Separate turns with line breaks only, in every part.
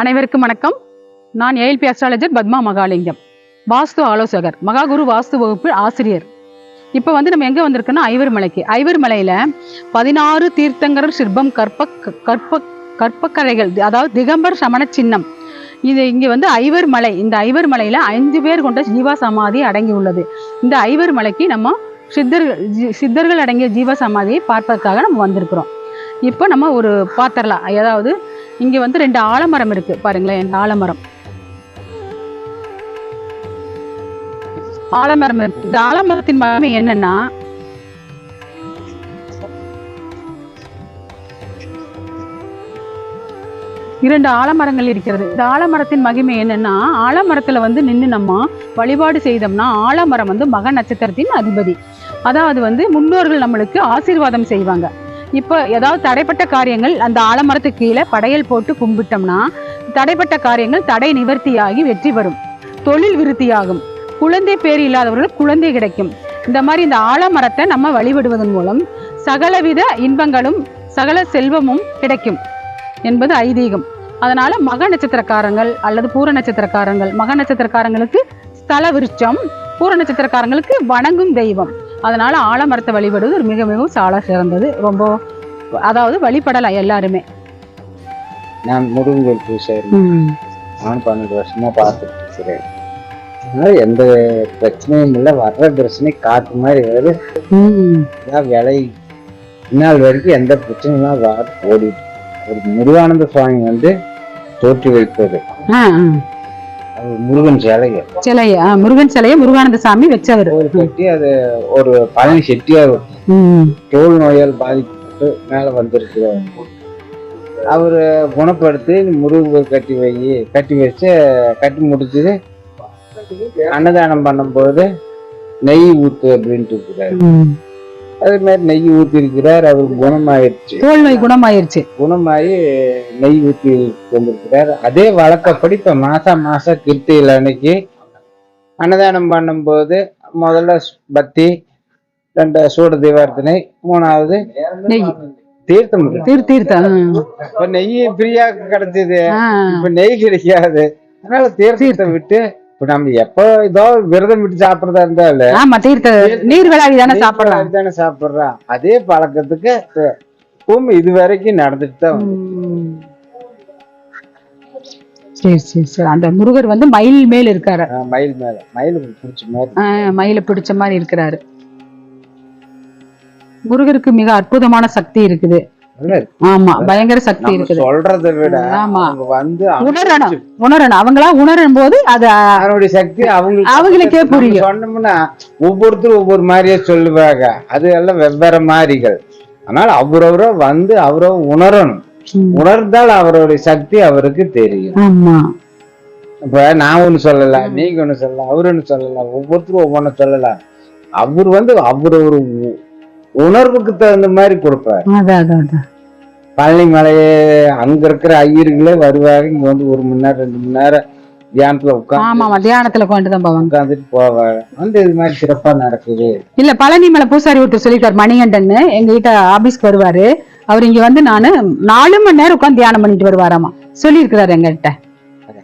அனைவருக்கும் வணக்கம். நான் ஏஎல்பி அஸ்ட்ராலஜர் பத்மா மகாலிங்கம். வாஸ்து ஆலோசகர் மகாகுரு வாஸ்து வகுப்பு ஆசிரியர். இப்போ வந்து நம்ம எங்கே வந்திருக்கோன்னா ஐவர் மலைக்கு ஐவர் மலையில் பதினாறு தீர்த்தங்கரர் சிற்பம் கற்ப கற்ப கற்பக்கலைகள் அதாவது திகம்பர் சமண சின்னம். இது இங்கே வந்து ஐவர் மலை இந்த ஐவர் மலையில் ஐந்து பேர் கொண்ட ஜீவா சமாதி அடங்கி உள்ளது. இந்த ஐவர் மலைக்கு நம்ம சித்தர்கள் சித்தர்கள் அடங்கிய ஜீவ சமாதியை பார்ப்பதற்காக நம்ம வந்திருக்கிறோம். இப்போ நம்ம ஒரு பாத்திரலாம். அதாவது இங்கே வந்து ரெண்டு ஆலமரம் இருக்கு. பாருங்களேன் இந்த ஆலமரம். ஆலமரம் இருக்கு. இந்த ஆலமரத்தின் மகிமை என்னன்னா இரண்டு ஆலமரங்கள் இருக்கிறது. இந்த ஆலமரத்தின் மகிமை என்னன்னா ஆலமரத்துல வந்து நின்று நம்ம வழிபாடு செய்தோம்னா ஆலமரம் வந்து மக நட்சத்திரத்தின் அதிபதி. அதாவது வந்து முன்னோர்கள் நம்மளுக்கு ஆசீர்வாதம் செய்வாங்க. இப்போ ஏதாவது தடைப்பட்ட காரியங்கள் அந்த ஆலமரத்துக்கு கீழே படையல் போட்டு கும்பிட்டோம்னா தடைப்பட்ட காரியங்கள் தடை நிவர்த்தியாகி வெற்றி பெறும். தொழில் விருத்தியாகும். குழந்தை பேர் இல்லாதவர்கள் குழந்தை கிடைக்கும். இந்த மாதிரி இந்த ஆலமரத்தை நம்ம வழிபடுவதன் மூலம் சகலவித இன்பங்களும் சகல செல்வமும் கிடைக்கும் என்பது ஐதீகம். அதனால மக நட்சத்திரக்காரங்கள் அல்லது பூர நட்சத்திரக்காரங்கள் மக நட்சத்திரக்காரங்களுக்கு ஸ்தல விருட்சம் பூர நட்சத்திரக்காரங்களுக்கு வணங்கும் தெய்வம். அதனால ஆலமரத்தை வழிபடுவது ஒரு மிக மிகவும் சால சிறந்தது. ரொம்ப அதாவது வழிபடலாம் எல்லாருமே.
நான் முருகன் பூசாரி நான் பன்னெண்டு வருஷமா பார்த்துட்டு இருக்கிறேன். அதனால எந்த பிரச்சனையும் இல்லை. வர்ற பிரச்சனை காத்து மாதிரி வருது. விலை. இந்நாள் வரைக்கும் எந்த பிரச்சனையும் வராது ஓடிட்டு ஒரு முருகானந்த சுவாமி வந்து தோற்றி வைப்பது. முருகன் சிலைய.
சிலைய. முருகன் சிலையை முருகானந்த சாமி வச்சவர்.
ஒரு கட்டி அது ஒரு பழனி செட்டியார். தோல் நோயால் பாதிக்கப்பட்டு மேல வந்திருக்கிறார் அவரு குணப்படுத்தி முருகர் கட்டி வை கட்டி வச்சு கட்டி முடிச்சது. அன்னதானம் பண்ணும்போது நெய் ஊத்து அப்படின்ட்டு இருக்கிறார். அதே மாதிரி நெய் ஊத்தி இருக்கிறார் அவருக்கு குணமாயிருச்சு.
தோல் நோய் குணமாயிருச்சு.
குணமாயி நெய் ஊத்தி வந்திருக்கிறார் அதே வழக்கப்படி இப்ப மாசம் மாசம் கிருத்தியில் அன்னைக்கு அன்னதானம் பண்ணும்போது முதல்ல பத்தி ரெண்டு சூட தீபார்த்தனை மூணாவது
நெய்.
தீர்த்தம்
தீர் தீர்த்தம்.
இப்ப நெய் ஃப்ரீயா கிடைச்சது. இப்ப நெய் கிடைக்காது. அதனால தீர்த்தத்தை விட்டு இப்ப நம்ம எப்ப ஏதோ விரதம் விட்டு சாப்பிடறதா இருந்தாலும்
ஆமா தீர்த்த நீர் விளாவி தானே சாப்பிடலாம்.
தானே சாப்பிடுறோம் அதே பழக்கத்துக்கு பூமி இது வரைக்கும் நடந்துட்டு தான்.
சரி சரி சரி. அந்த முருகர் வந்து மயில் மேல் இருக்காரு.
மயில் மேல. மயில் பிடிச்ச மாதிரி.
மயிலை பிடிச்ச மாதிரி இருக்கிறாரு. முருகருக்கு மிக அற்புதமான சக்தி இருக்குது. ஆமா பயங்கர சக்தி இருக்குது.
சொல்றதை விட
ஆமா.
அவங்க வந்து
உணரணும் உணரணும். அவங்களா உணரும் போது அது
அவனுடைய சக்தி அவங்களுக்கு
அவங்களுக்கே புரியும்.
சொன்னோம்னா ஒவ்வொருத்தரும் ஒவ்வொரு மாதிரியே சொல்லுவாங்க. அது எல்லாம் வெவ்வேறு மாதிரிகள். அதனால அவரவரோ வந்து அவரோ உணரணும். உணர்ந்தால் அவருடைய சக்தி அவருக்கு தெரியும்.
ஆமா.
இப்ப நான் ஒண்ணு சொல்லலாம் நீங்க ஒண்ணு சொல்லலாம் அவரு ஒண்ணு சொல்லலாம் ஒவ்வொருத்தரும் ஒவ்வொன்னு சொல்லலாம் அவர் வந்து அவர் ஒரு உணர்வுக்கு தகுந்த மாதிரி கொடுப்பார். பழனி மலையே அங்க இருக்கிற ஐயர்களே வருவாங்க இங்க வந்து ஒரு மணி நேரம் ரெண்டு மணி நேரம் தியானத்துல உட்காந்து
ஆமா தியானத்துல கொண்டு தான் போவாங்க.
உட்காந்துட்டு போவாங்க வந்து இது மாதிரி சிறப்பா நடக்குது.
இல்ல பழனி மலை பூசாரி ஒருத்தர் சொல்லிட்டார் மணிகண்டன்னு. எங்க கிட்ட ஆபீஸ்க்கு வருவாரு. அவர் இங்க வந்து நானு நாலு மணி நேரம் உட்காந்து தியானம் பண்ணிட்டு வருவாராமா. சொல்லியிருக்கிறாரு எங்ககிட்ட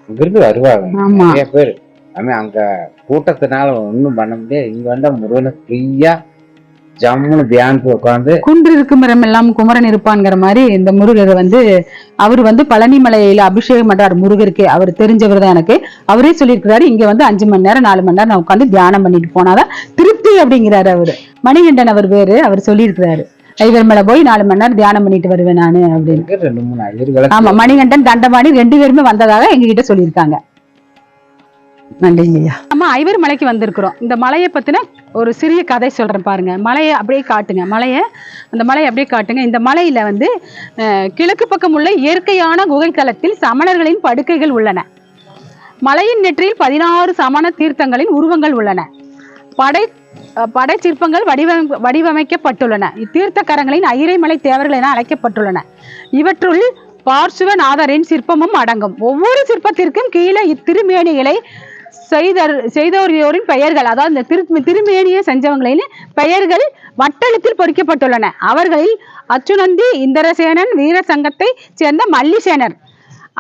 அங்கிருந்து வருவாங்க
ஆமா.
நிறைய பேர். அங்க கூட்டத்தினால ஒண்ணும் பண்ண முடியாது. இங்க வந்தா முருகனை ஃப்ரீயா ஜம்முன்னு தியானத்துல உட்காந்து
குன்று இருக்கும் இடம் எல்லாம் குமரன் இருப்பான்ங்கிற மாதிரி இந்த முருகர் வந்து அவர் வந்து பழனி மலையில அபிஷேகம் பண்றாரு முருகருக்கு. அவர் தெரிஞ்சவர் தான் எனக்கு. அவரே சொல்லியிருக்கிறாரு இங்க வந்து அஞ்சு மணி நேரம் நாலு மணி நேரம் நான் உட்காந்து தியானம் பண்ணிட்டு போனாதான் திருப்தி அப்படிங்கிறாரு அவரு. மணிகண்டன் அவர் பேரு அவர் சொல்லியிருக்கிறாரு. ஐவர் மேல போய் நாலு மணி நேரம் தியானம் பண்ணிட்டு வருவேன் நானு அப்படின்னு. ஆமா மணிகண்டன் தண்டபாணி ரெண்டு பேருமே வந்ததாக எங்ககிட்ட சொல்லியிருக்காங்க. நன்றிங்கய்யா. நம்ம ஐவர் மலைக்கு வந்திருக்கிறோம். இந்த மலையை பத்தின ஒரு சிறிய கதை சொல்றேன் பாருங்க. மலையை அப்படியே காட்டுங்க. மலையை அந்த மலையை அப்படியே காட்டுங்க. இந்த மலையில வந்து கிழக்கு பக்கம் உள்ள இயற்கையான குகைத்தலத்தில் சமணர்களின் படுக்கைகள் உள்ளன. மலையின் நெற்றியில் பதினாறு சமண தீர்த்தங்களின் உருவங்கள் உள்ளன. படை அஹ், படை சிற்பங்கள் வடிவம் வடிவமைக்கப்பட்டுள்ளன. இத்தீர்த்தக்கரங்களின் ஐரைமலை தேவர்கள் என அழைக்கப்பட்டுள்ளன. இவற்றுள் பார்சுவநாதரின் சிற்பமும் அடங்கும். ஒவ்வொரு சிற்பத்திற்கும் கீழே இத்திருமேனிகளை செய்தர் செய்தோரியோரின் பெயர்கள் அதாவது இந்த திரு திருமேனியை செஞ்சவங்களின் பெயர்கள் வட்டெழுத்தில் பொறிக்கப்பட்டுள்ளன. அவர்களில் அச்சுநந்தி இந்திரசேனன் வீரசங்கத்தை சேர்ந்த மல்லிசேனர்.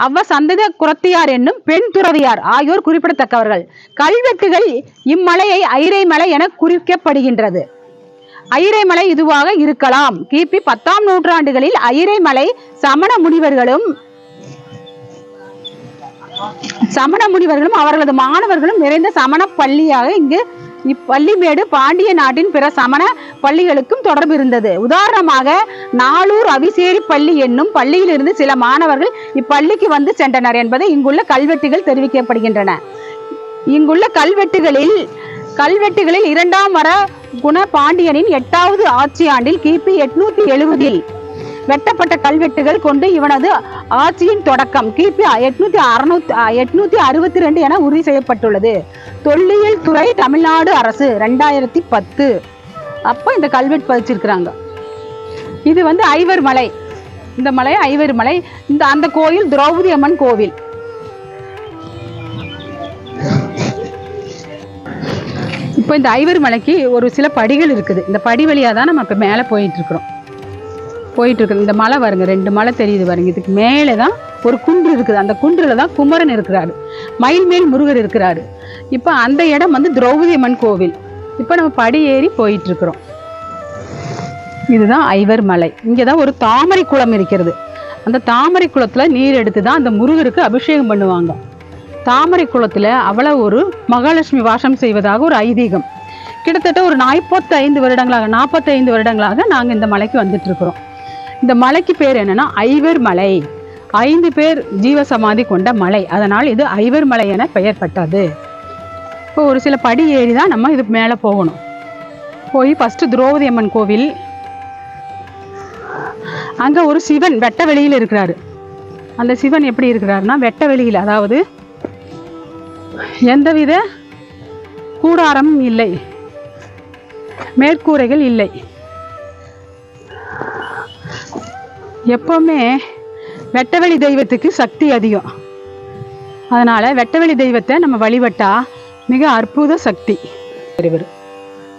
அவ்வ சந்தத குரத்தியார் என்னும் பெண் துறவியார் ஆகியோர் குறிப்பிடத்தக்கவர்கள். கல்வெட்டுகள் இம்மலையை ஐரை மலை என குறிக்கப்படுகின்றது. ஐரைமலை இதுவாக இருக்கலாம். கிபி பத்தாம் நூற்றாண்டுகளில் ஐரைமலை சமண முனிவர்களும் சமண முனிவர்களும் அவர்களது மாணவர்களும் நிறைந்த சமண பள்ளியாக இங்கு இப்பள்ளிமேடு பாண்டிய நாட்டின் பிற சமண பள்ளிகளுக்கும் தொடர்பு இருந்தது. உதாரணமாக நாளூர் அவிசேரி பள்ளி என்னும் பள்ளியிலிருந்து சில மாணவர்கள் இப்பள்ளிக்கு வந்து சென்றனர் என்பதை இங்குள்ள கல்வெட்டுகள் தெரிவிக்கப்படுகின்றன. இங்குள்ள கல்வெட்டுகளில் கல்வெட்டுகளில் இரண்டாம் வர குண பாண்டியனின் எட்டாவது ஆட்சி ஆண்டில் கிபி எட்நூத்தி எழுபதில் வெட்டப்பட்ட கல்வெட்டுகள் கொண்டு இவனது ஆட்சியின் தொடக்கம் கிபி எட்நூத்தி அறுநூத்தி எட்நூத்தி அறுபத்தி ரெண்டு என உறுதி செய்யப்பட்டுள்ளது. தொல்லியல் துறை தமிழ்நாடு அரசு ரெண்டாயிரத்தி பத்து. அப்ப இந்த கல்வெட்டு பதிச்சிருக்கிறாங்க. இது வந்து ஐவர் மலை. இந்த மலை ஐவர் மலை. இந்த அந்த கோயில் திரௌபதி அம்மன் கோவில். இப்போ இந்த ஐவர் மலைக்கு ஒரு சில படிகள் இருக்குது. இந்த படி வழியாக தான் நம்ம இப்போ மேலே போயிட்டு இருக்கிறோம். போயிட்டுருக்கு. இந்த மலை பாருங்க ரெண்டு மலை தெரியுது பாருங்க. இதுக்கு மேலே தான் ஒரு குன்று இருக்குது. அந்த குன்றில் தான் குமரன் இருக்கிறாரு. மயில் மேல் முருகர் இருக்கிறாரு. இப்போ அந்த இடம் வந்து திரௌபதி அம்மன் கோவில். இப்போ நம்ம படி ஏறி போயிட்டுருக்குறோம். இதுதான் ஐவர் மலை. இங்கே தான் ஒரு தாமரை குளம் இருக்கிறது. அந்த தாமரை குளத்தில் நீர் எடுத்து தான் அந்த முருகருக்கு அபிஷேகம் பண்ணுவாங்க. தாமரை குளத்தில் அவ்வளோ ஒரு மகாலட்சுமி வாசம் செய்வதாக ஒரு ஐதீகம். கிட்டத்தட்ட ஒரு நாற்பத்தைந்து வருடங்களாக நாற்பத்தைந்து வருடங்களாக நாங்கள் இந்த மலைக்கு வந்துட்டு இருக்கிறோம் இந்த மலைக்கு பேர் என்னன்னா ஐவர் மலை. ஐந்து பேர் ஜீவசமாதி கொண்ட மலை. அதனால் இது ஐவர் மலை என பெயர் பட்டது. இப்போ ஒரு சில படி ஏறி தான் நம்ம இது மேலே போகணும். போய் ஃபஸ்ட்டு திரௌபதி அம்மன் கோவில். அங்கே ஒரு சிவன் வெட்ட வெளியில் இருக்கிறாரு. அந்த சிவன் எப்படி இருக்கிறாருன்னா வெட்ட வெளியில் அதாவது எந்தவித கூடாரமும் இல்லை. மேற்கூரைகள் இல்லை. எப்பவுமே வெட்டவெளி தெய்வத்துக்கு சக்தி அதிகம். அதனால வெட்டவெளி தெய்வத்தை நம்ம வழிபட்டா மிக அற்புத சக்தி. இவர்.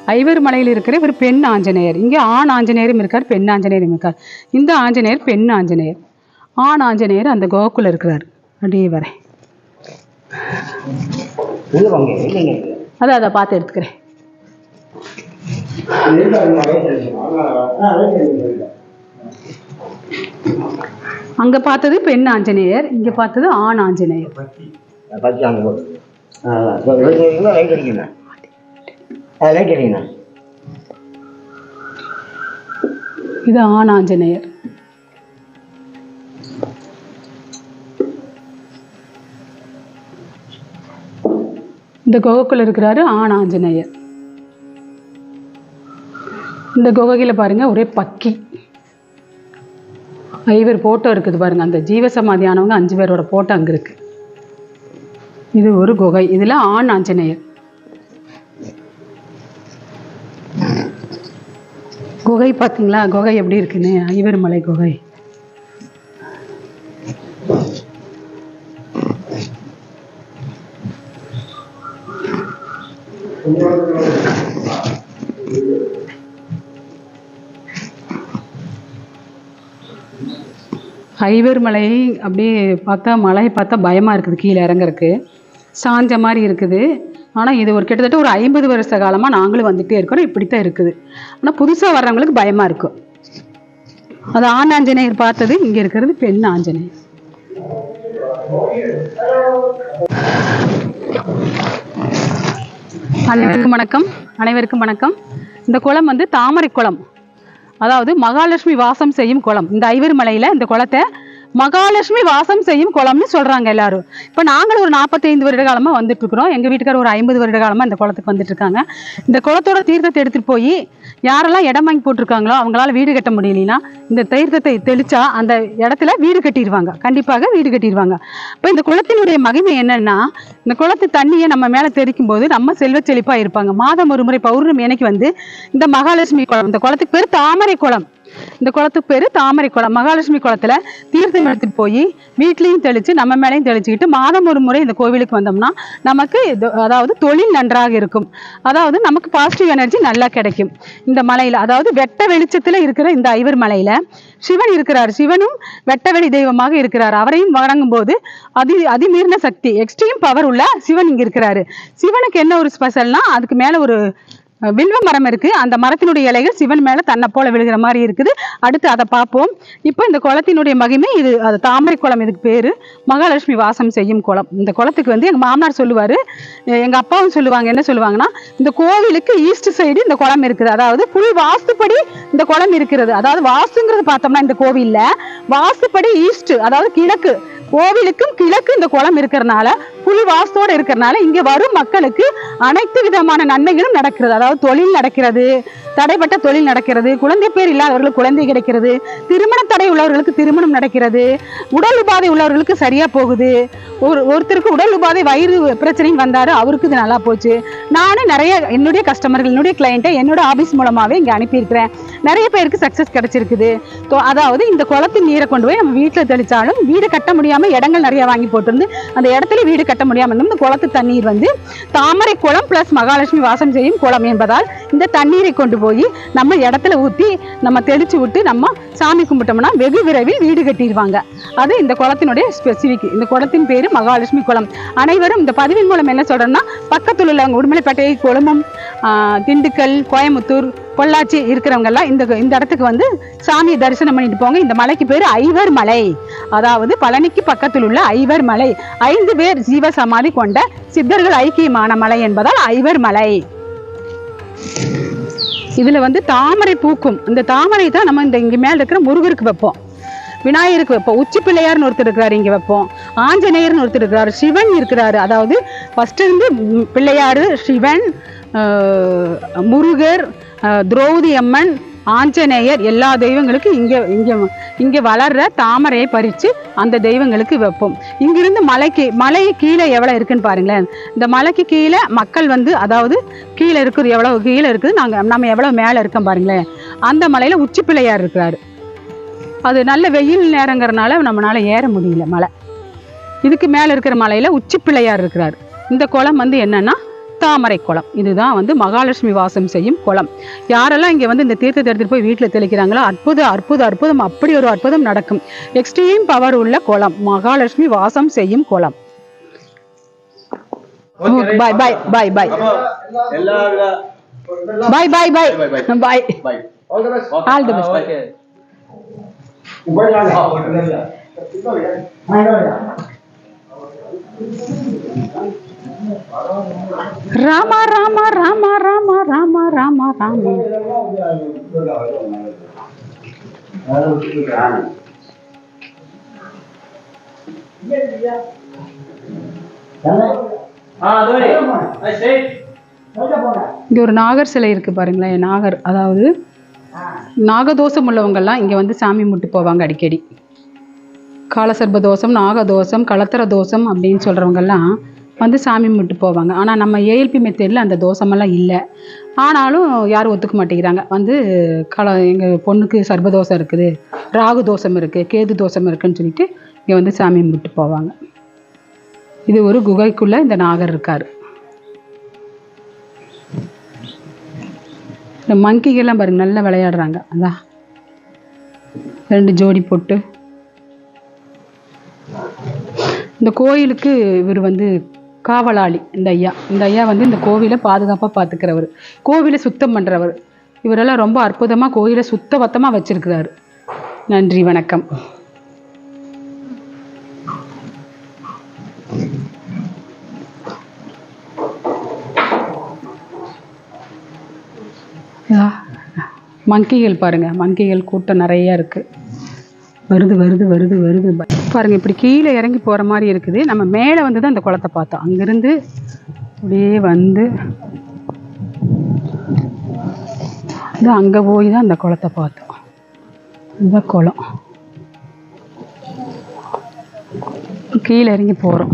ஐவர் மலையில் இருக்கிற இவர் பெண் ஆஞ்சநேயர். இங்கே ஆண் ஆஞ்சநேயரும் இருக்கார் பெண் ஆஞ்சநேயரும் இருக்கார். இந்த ஆஞ்சநேயர் பெண் ஆஞ்சநேயர். ஆண் ஆஞ்சநேயர் அந்த கோகுல இருக்கிறார். அப்படியே வரேன். அதான் அதை பார்த்து எடுத்துக்கிறேன். அங்க பார்த்தது பெண் ஆஞ்சநேயர் இங்க பார்த்தது ஆண் ஆஞ்சநேயர். இது ஆண் ஆஞ்சநேயர். இந்த குகைக்குள்ள இருக்கிறாரு ஆண் ஆஞ்சநேயர். இந்த குகையில பாருங்க ஒரே பக்கி. ஐவர் ஃபோட்டோ இருக்குது பாருங்கள் அந்த ஜீவசமாதியானவங்க அஞ்சு பேரோட ஃபோட்டோ அங்கே இருக்குது இது ஒரு குகை. இதில் ஆண் ஆஞ்சநேயர். குகை பார்த்தீங்களா குகை எப்படி இருக்குன்னு? ஐவர் மலை குகை. ஐவர் மலை அப்படியே பார்த்தா மலையை பார்த்தா பயமாக இருக்குது கீழே இறங்குறக்கு சாஞ்ச மாதிரி இருக்குது. ஆனால் இது ஒரு கிட்டத்தட்ட ஒரு ஐம்பது வருஷ காலமாக நாங்களும் வந்துகிட்டே இருக்கிறோம் இப்படி தான் இருக்குது. ஆனால் புதுசாக வர்றவங்களுக்கு பயமாக இருக்கும் அது ஆண் ஆஞ்சநேயர் பார்த்தது இங்கே இருக்கிறது பெண் ஆஞ்சநேயர். அனைவருக்கும் வணக்கம். அனைவருக்கும் வணக்கம். இந்த குளம் வந்து தாமரை குளம் அதாவது மகாலட்சுமி வாசம் செய்யும் குளம். இந்த ஐவர் மலையில இந்த குளத்தை மகாலட்சுமி வாசம் செய்யும் குளம்னு சொல்றாங்க எல்லாரும். இப்போ நாங்களும் ஒரு நாற்பத்தைந்து வருட காலமா வந்துட்டு இருக்கிறோம். எங்க வீட்டுக்காரர் ஒரு ஐம்பது வருட காலமா இந்த குளத்துக்கு வந்துட்டு இருக்காங்க. இந்த குளத்தோட தீர்த்தத்தை எடுத்துட்டு போய் யாரெல்லாம் இடம் வாங்கி போட்டிருக்காங்களோ அவங்களால வீடு கட்ட முடியலனா இந்த தீர்த்தத்தை தெளிச்சா அந்த இடத்துல வீடு கட்டிடுவாங்க. கண்டிப்பாக வீடு கட்டிடுவாங்க. இப்போ இந்த குளத்தினுடைய மகிமை என்னன்னா இந்த குளத்து தண்ணியை நம்ம மேலே தெளிக்கும் போது நம்ம செல்வ செழிப்பாக இருப்பாங்க. மாதம் ஒரு முறை பௌர்ணமி எனக்கு வந்து இந்த மகாலட்சுமி குளம் இந்த குளத்துக்கு பேர் தாமரை குளம். இந்த குளத்துக்கு பேரு தாமரை குளம். மகாலட்சுமி குளத்துல தீர்த்தம் எடுத்துகிட்டு போய் வீட்லேயும் தெளிச்சு நம்ம மேலேயும் தெளிச்சுக்கிட்டு மாதம் ஒரு முறை இந்த கோவிலுக்கு வந்தோம்னா நமக்கு அதாவது தொழில் நன்றாக இருக்கும். அதாவது நமக்கு பாசிட்டிவ் எனர்ஜி நல்லா கிடைக்கும். இந்த மலையில அதாவது வெட்ட வெளிச்சத்துல இருக்கிற இந்த ஐவர் மலையில சிவன் இருக்கிறார். சிவனும் வெட்டவெளி தெய்வமாக இருக்கிறார். அவரையும் வணங்கும் போது அதி அதிமீறின சக்தி எக்ஸ்ட்ரீம் பவர் உள்ள சிவன் இங்க இருக்கிறாரு. சிவனுக்கு என்ன ஒரு ஸ்பெஷல்னா அதுக்கு மேல ஒரு வில்வ மரம் இருக்குது அந்த மரத்தினுடைய இலைகள் சிவன் மேலே தன்னை போல விழுகிற மாதிரி இருக்குது. அடுத்து அதை பார்ப்போம். இப்போ இந்த குளத்தினுடைய மகிமை இது அது தாமரை குளம் இதுக்கு பேர். மகாலட்சுமி வாசம் செய்யும் குளம். இந்த குளத்துக்கு வந்து எங்கள் மாமனார் சொல்லுவார். எங்கள் அப்பாவும் சொல்லுவாங்க. என்ன சொல்லுவாங்கன்னா இந்த கோவிலுக்கு ஈஸ்ட் சைடு இந்த குளம் இருக்குது. அதாவது புல் வாஸ்துப்படி இந்த குளம் இருக்கிறது. அதாவது வாஸ்துங்கிறது பார்த்தோம்னா இந்த கோவிலில் வாஸ்துப்படி ஈஸ்ட் அதாவது கிழக்கு கோவிலுக்கும் கிழக்கு இந்த குளம் இருக்கிறனால புலி வாசத்தோடு இருக்கிறனால இங்க வரும் மக்களுக்கு அனைத்து விதமான நன்மைகளும் நடக்கிறது. அதாவது தொழில் நடக்கிறது தடைப்பட்ட தொழில் நடக்கிறது குழந்தை பேர் இல்லாதவர்களுக்கு குழந்தை கிடைக்கிறது திருமண தடை உள்ளவர்களுக்கு திருமணம் நடக்கிறது உடல் உபாதை உள்ளவர்களுக்கு சரியா போகுது. ஒரு ஒருத்தருக்கு உடல் உபாதை வயிறு பிரச்சனையும் வந்தாரு அவருக்கு இது நல்லா போச்சு. நானும் நிறைய என்னுடைய கஸ்டமர்கள் என்னுடைய கிளைண்ட்டை என்னோட ஆபீஸ் மூலமாவே இங்க அனுப்பியிருக்கிறேன். நிறைய பேருக்கு சக்ஸஸ் கிடைச்சிருக்குது. அதாவது இந்த குளத்தின் நீரை கொண்டு போய் நம்ம வீட்டில் தெளிச்சாலும் வீடு கட்ட முடியாம இடங்கள் நிறைய வாங்கி போட்டிருந்து அந்த இடத்துல வீடு கட்ட முடியாமல் இருந்தும் இந்த குளத்து தண்ணீர் வந்து தாமரை குளம் ப்ளஸ் மகாலட்சுமி வாசம் செய்யும் குளம் என்பதால் இந்த தண்ணீரை கொண்டு போய் நம்ம இடத்துல ஊற்றி நம்ம தெளித்து விட்டு நம்ம சாமி கும்பிட்டோம்னா வெகு விரைவில் வீடு கட்டிடுவாங்க. அது இந்த குளத்தினுடைய ஸ்பெசிஃபிக் இந்த குளத்தின் பேர் மகாலட்சுமி குளம். அனைவரும் இந்த பதிவின் மூலம் என்ன சொல்கிறோம்னா பக்கத்தில் உள்ளவங்க உடுமலைப்பேட்டை கொழுமம் திண்டுக்கல் கோயம்புத்தூர் பொள்ளாச்சி இருக்கிறவங்கெல்லாம் இந்த இந்த இடத்துக்கு வந்து சாமியை தரிசனம் பண்ணிட்டு போங்க. இந்த மலைக்கு பேர் ஐவர் மலை. அதாவது பழனிக்கு பக்கத்தில் உள்ள ஐவர் மலை. ஐந்து பேர் ஜீவ சமாதி கொண்ட சித்தர்கள் ஐக்கியமான மலை என்பதால் ஐவர் மலை. இதுல வந்து தாமரை பூக்கும். இந்த தாமரை தான் நம்ம இந்த இங்க மேல இருக்கிற முருகருக்கு வைப்போம். விநாயகருக்கு வைப்போம். உச்சி பிள்ளையார்னு ஒருத்தர் இருக்கிறாரு இங்கே வைப்போம். ஆஞ்சநேயர்னு ஒருத்தர் இருக்கிறாரு. சிவன் இருக்கிறாரு. அதாவது ஃபஸ்ட்டு இருந்து பிள்ளையார் பிள்ளையாரு சிவன் முருகர் துரௌதி திரௌதி அம்மன் ஆஞ்சநேயர் எல்லா தெய்வங்களுக்கும் இங்கே இங்கே இங்கே வளர்ற தாமரையை பறித்து அந்த தெய்வங்களுக்கு வைப்போம். இங்கிருந்து மலைக்கு மலை கீழே எவ்வளோ இருக்குன்னு பாருங்களேன். இந்த மலைக்கு கீழே மக்கள் வந்து அதாவது கீழே இருக்குது எவ்வளோ கீழே இருக்குது. நாங்கள் நம்ம எவ்வளோ மேலே இருக்கோம் பாருங்களேன். அந்த மலையில் உச்சி பிள்ளையார் இருக்கிறாரு. அது நல்ல வெயில் நேரங்கிறனால நம்மளால ஏற முடியல மலை இதுக்கு மேல இருக்கிற மலையில உச்சி பிள்ளையார் இருக்கிறார். இந்த குளம் வந்து என்னன்னா தாமரை குளம். இதுதான் வந்து மகாலட்சுமி வாசம் செய்யும் குளம். யாரெல்லாம் இங்க வந்து இந்த தீர்த்தத்தை எடுத்துட்டு போய் வீட்டுல தெளிக்கிறாங்களோ அற்புத அற்புத அற்புதம் அப்படி ஒரு அற்புதம் நடக்கும். எக்ஸ்ட்ரீம் பவர் உள்ள குளம். மகாலட்சுமி வாசம் செய்யும் குளம். Bye bye bye bye bye bye bye bye all the best Rama Rama Rama Rama Rama Rama Rama. இங்க ஒரு நாகர் சிலை இருக்கு பாருங்களேன் நாகர் அதாவது நாகதோஷம் உள்ளவங்கெல்லாம் இங்கே வந்து சாமி முட்டு போவாங்க அடிக்கடி. காலசர்ப தோஷம் நாகதோஷம் கலத்தர தோஷம் அப்படின்னு சொல்கிறவங்கெல்லாம் வந்து சாமி முட்டு போவாங்க. ஆனால் நம்ம ஏஎல்பி மெத்தேடில் அந்த தோஷமெல்லாம் இல்லை. ஆனாலும் யாரும் ஒத்துக்க மாட்டேங்கிறாங்க. வந்து கல எங்கள் பொண்ணுக்கு சர்பதோஷம் இருக்குது ராகு தோஷம் இருக்குது கேது தோஷம் இருக்குன்னு சொல்லிட்டு இங்கே வந்து சாமி முட்டு போவாங்க. இது ஒரு குகைக்குள்ளே இந்த நாகர் இருக்கார். இந்த மங்கிகள்லாம் பாருங்க நல்லா விளையாடுறாங்க. அதான் ரெண்டு ஜோடி போட்டு. இந்த கோயிலுக்கு இவர் வந்து காவலாளி இந்த ஐயா. இந்த ஐயா வந்து இந்த கோவிலை பாதுகாப்பாக பார்த்துக்கிறவர் கோவிலை சுத்தம் பண்ணுறவர் இவரெல்லாம் ரொம்ப அற்புதமாக கோயிலை சுத்த பத்தமாக வச்சிருக்கிறாரு. நன்றி வணக்கம். மங்கிகள் பாருங்கள் மங்கிகள் கூட்டம் நிறையா இருக்குது வருது வருது வருது வருது. பாருங்கள் பாருங்க இப்படி கீழே இறங்கி போகிற மாதிரி இருக்குது. நம்ம மேலே வந்து தான் இந்த குளத்தை பார்த்தோம். அங்கேருந்து அப்படியே வந்து இது அங்கே போய் தான் அந்த குளத்தை பார்த்தோம். இந்த குளம். கீழே இறங்கி போகிறோம்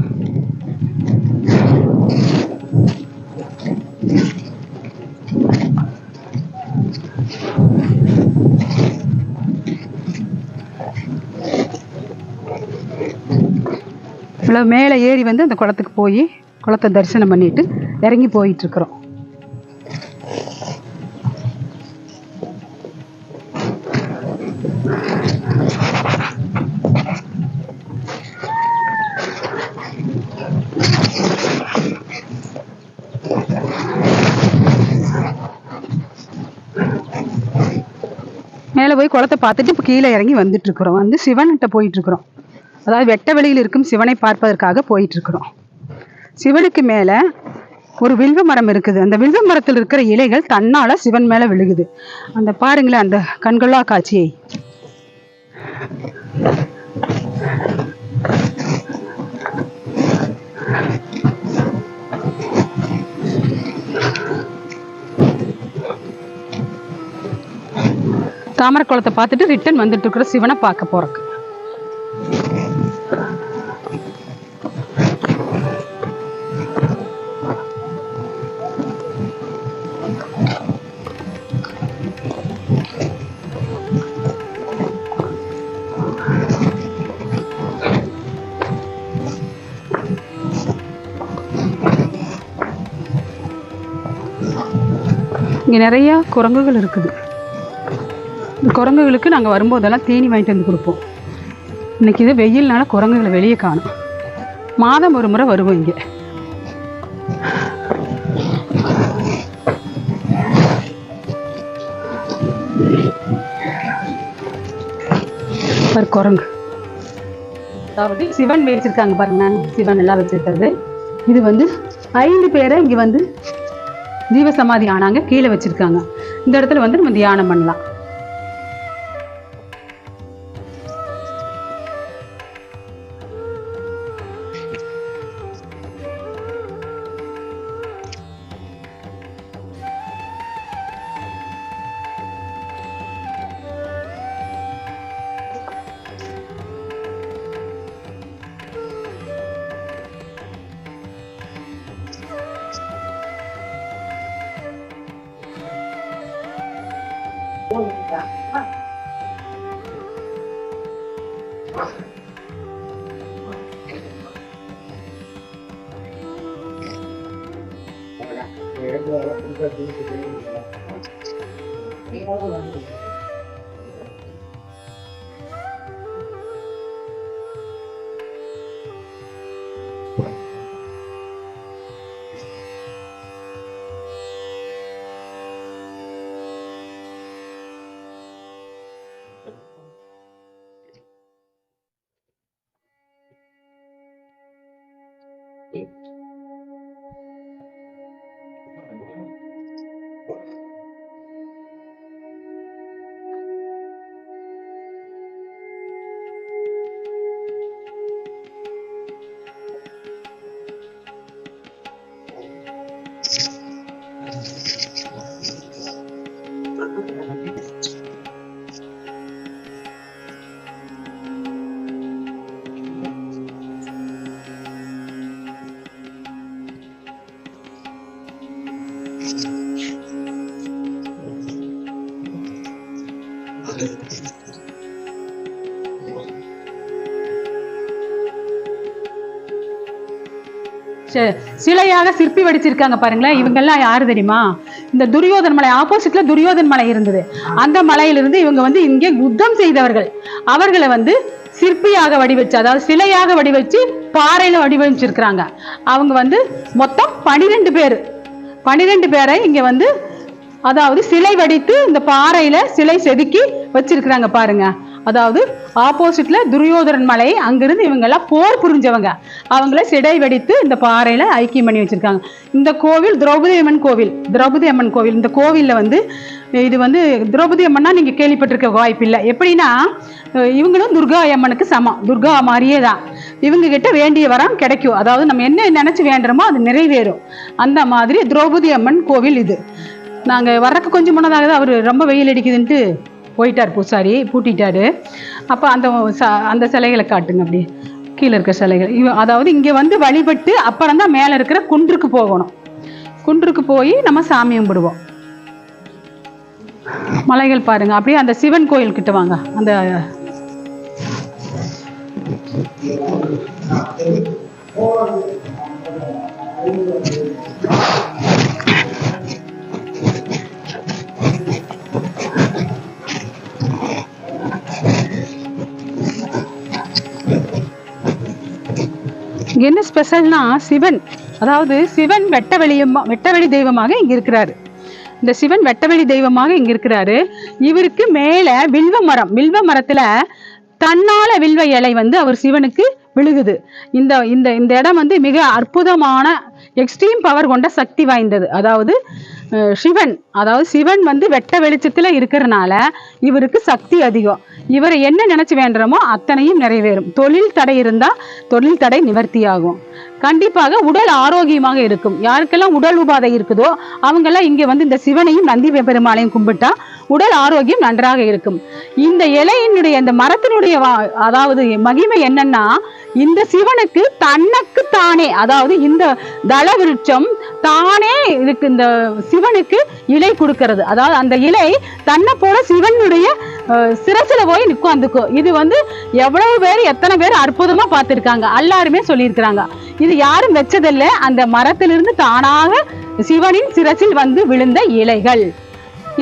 இவ்வளோ மேலே ஏறி வந்து அந்த குளத்துக்கு போய் குளத்தை தரிசனம் பண்ணிட்டு இறங்கி போயிட்டு இருக்கிறோம் மேலே போய் குளத்தை பார்த்துட்டு இப்போ கீழே இறங்கி வந்துட்டு இருக்கிறோம் வந்து சிவன்கிட்ட போயிட்டுருக்குறோம். அதாவது வெட்ட வெளியில் இருக்கும் சிவனை பார்ப்பதற்காக போயிட்டு இருக்கிறோம் சிவனுக்கு மேலே ஒரு வில்வ மரம் இருக்குது. அந்த வில்வ மரத்தில் இருக்கிற இலைகள் தன்னால சிவன் மேலே விழுகுது. அந்த பாருங்களேன் அந்த கண்கொள்ளா காட்சியை. தாமரை குளத்தை பார்த்துட்டு ரிட்டன் வந்துட்டு இருக்கிற சிவனை பார்க்க போறக்கு இங்கே நிறைய குரங்குகள் இருக்குது. இந்த குரங்குகளுக்கு நாங்கள் வரும்போதெல்லாம் தீனி வாங்கிட்டு வந்து கொடுப்போம். இன்னைக்கு இது வெயில்னால குரங்குகளை வெளியே காணும். மாதம் ஒரு முறை வருவோம் இங்கே. ஒரு குரங்கு. அதாவது சிவன் வச்சிருக்காங்க பாருங்க சிவன் எல்லாம் வச்சிருக்கிறது. இது வந்து ஐந்து பேரை இங்க வந்து ஜீவசமாதி ஆனாங்க கீழே வச்சுருக்காங்க. இந்த இடத்துல வந்து நம்ம தியானம் பண்ணலாம். ya it. சிலையாக சிற்பி வடிச்சிருக்காங்க பாருங்களேன். இவங்கெல்லாம் யாரு தெரியுமா? இந்த துரியோதன் மலை ஆப்போசிட்ல துரியோதன் மலை இருந்தது. அந்த மலையிலிருந்து இவங்க வந்து இங்கே யுத்தம் செய்தவர்கள். அவர்களை வந்து சிற்பியாக வடிவச்சு அதாவது சிலையாக வடிவச்சு பாறையில வடிவமைச்சிருக்கிறாங்க. அவங்க வந்து மொத்தம் பனிரெண்டு பேர். பனிரெண்டு பேரை இங்க வந்து அதாவது சிலை வடித்து இந்த பாறையில சிலை செதுக்கி வச்சிருக்கிறாங்க பாருங்க. அதாவது ஆப்போசிட்ல துரியோதரன் மலை அங்கிருந்து இவங்கெல்லாம் போர் புரிஞ்சவங்க. அவங்கள சிடை வெடித்து இந்த பாறையில ஐக்கியம் பண்ணி வச்சிருக்காங்க. இந்த கோவில் திரௌபதி அம்மன் கோவில். திரௌபதி அம்மன் கோவில். இந்த கோவில்ல வந்து இது வந்து திரௌபதி அம்மன்னா நீங்க கேள்விப்பட்டிருக்க வாய்ப்பு இல்லை. எப்படின்னா இவங்களும் துர்கா அம்மனுக்கு சமம். துர்கா மாதிரியே தான். இவங்க கிட்ட வேண்டிய வரம் கிடைக்கும். அதாவது நம்ம என்ன நினைச்சு வேண்டுறோமோ அது நிறைவேறும். அந்த மாதிரி திரௌபதி அம்மன் கோவில் இது. நாங்கள் வர்றதுக்கு கொஞ்சம் முன்னதாக தான் அவர் ரொம்ப வெயில் அடிக்குதுன்ட்டு போயிட்டார் பூசாரி பூட்டிட்டாரு. அப்போ அந்த ச- அந்த சிலைகளை காட்டுங்க அப்படி. கீழே இருக்கிற சிலைகள். இவ அதாவது இங்கே வந்து வழிபட்டு அப்புறம் தான் மேலே இருக்கிற குன்றுக்கு போகணும். குன்றுக்கு போய் நம்ம சாமி கும்பிடுவோம். மலைகள் பாருங்க. அப்படியே அந்த சிவன் கோயில் கிட்ட வாங்க. அந்த என்ன ஸ்பெஷல்னா சிவன். அதாவது சிவன் வெட்டவெளியமா வெட்டவெளி தெய்வமாக இங்கே இருக்கிறாரு. இந்த சிவன் வெட்டவெளி தெய்வமாக இங்கே இருக்கிறாரு. இவருக்கு மேலே வில்வ மரம். வில்வ மரத்தில் தன்னால வில்வ இலை வந்து அவர் சிவனுக்கு விழுகுது. இந்த இந்த இந்த இடம் வந்து மிக அற்புதமான எக்ஸ்ட்ரீம் பவர் கொண்ட சக்தி வாய்ந்தது. அதாவது சிவன். அதாவது சிவன் வந்து வெட்ட வெளிச்சத்தில் இருக்கிறனால இவருக்கு சக்தி அதிகம். இவர் என்ன நினைச்சு வேண்டுறோமோ அத்தனையும் நிறைவேறும். தொழில் தடை இருந்தா தொழில் தடை நிவர்த்தியாகும். கண்டிப்பாக உடல் ஆரோக்கியமாக இருக்கும். யாருக்கெல்லாம் உடல் உபாதை இருக்குதோ அவங்கெல்லாம் இங்கே வந்து இந்த சிவனையும் நந்தி பெருமாளையும் கும்பிட்டா உடல் ஆரோக்கியம் நன்றாக இருக்கும். இந்த இலையினுடைய இந்த மரத்தினுடைய வா- அதாவது மகிமை என்னன்னா இந்த சிவனுக்கு தன்னுக்கு தானே அதாவது இந்த தள விருட்சம் தானே இதுக்கு இந்த சிவனுக்கு இலை கொடுக்கறது. அதாவது அந்த இலை தன்னை போல சிவனுடைய அஹ், போய் உட்காந்துக்கும் இது வந்து எவ்வளவு பேர் எத்தனை பேர் அற்புதமா பார்த்துருக்காங்க. எல்லாருமே சொல்லியிருக்கிறாங்க. இது யாரும் வச்சதில்ல. அந்த மரத்திலிருந்து தானாக சிவனின் சிரசில் வந்து விழுந்த இலைகள்.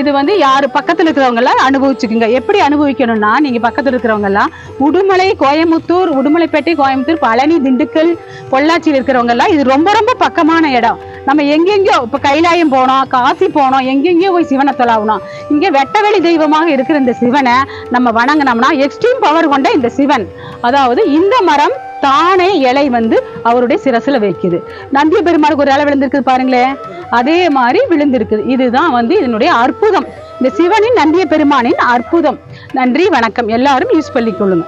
இது வந்து யாரு பக்கத்துல இருக்கிறவங்க எல்லாம் அனுபவிச்சுக்குங்க. எப்படி அனுபவிக்கணும்னா நீங்க பக்கத்துல இருக்கிறவங்க எல்லாம் உடுமலை கோயமுத்தூர் உடுமலைப்பேட்டை கோயம்புத்தூர் பழனி திண்டுக்கல் பொள்ளாச்சியில் இருக்கிறவங்க எல்லாம் இது ரொம்ப ரொம்ப பக்கமான இடம். நம்ம எங்கெங்கயோ இப்ப கைலாயம் போனோம் காசி போனோம் எங்கெங்கயோ போய் சிவனை தொலாவணும் இங்க வெட்டவெளி தெய்வமாக இருக்கிற இந்த சிவனை நம்ம வணங்கினோம்னா எக்ஸ்ட்ரீம் பவர் கொண்ட இந்த சிவன். அதாவது இந்த மரம் தானே இலை வந்து அவருடைய சிரசில் வைக்குது. நந்திய பெருமாளுக்கு ஒரு இலை விழுந்திருக்குது பாருங்களேன் அதே மாதிரி விழுந்திருக்குது. இதுதான் வந்து இதனுடைய அற்புதம். இந்த சிவனின் நந்திய பெருமானின் அற்புதம். நன்றி வணக்கம். எல்லாரும் யூஸ் பண்ணிக்கொள்ளுங்க.